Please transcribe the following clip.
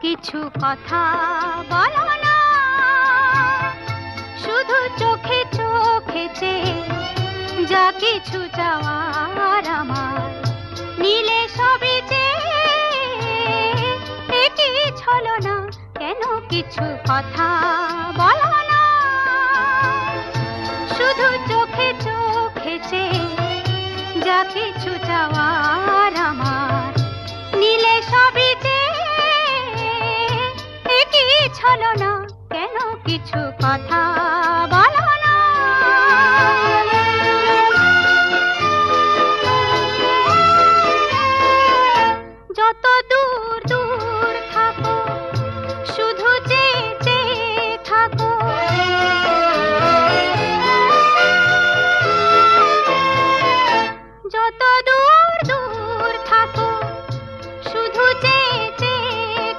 কিছু কথা বলো না? শুধু চোখে চোখে চেয়ে যা কিছু চাওয়ার আমার নীলে সবই কি ছলো না। কেন কিছু কথা বলো না? শুধু চোখে চোখে চেয়ে যা কিছু চাওয়ার হলো না কেন কিছু কথা বলো না যত দূর দূর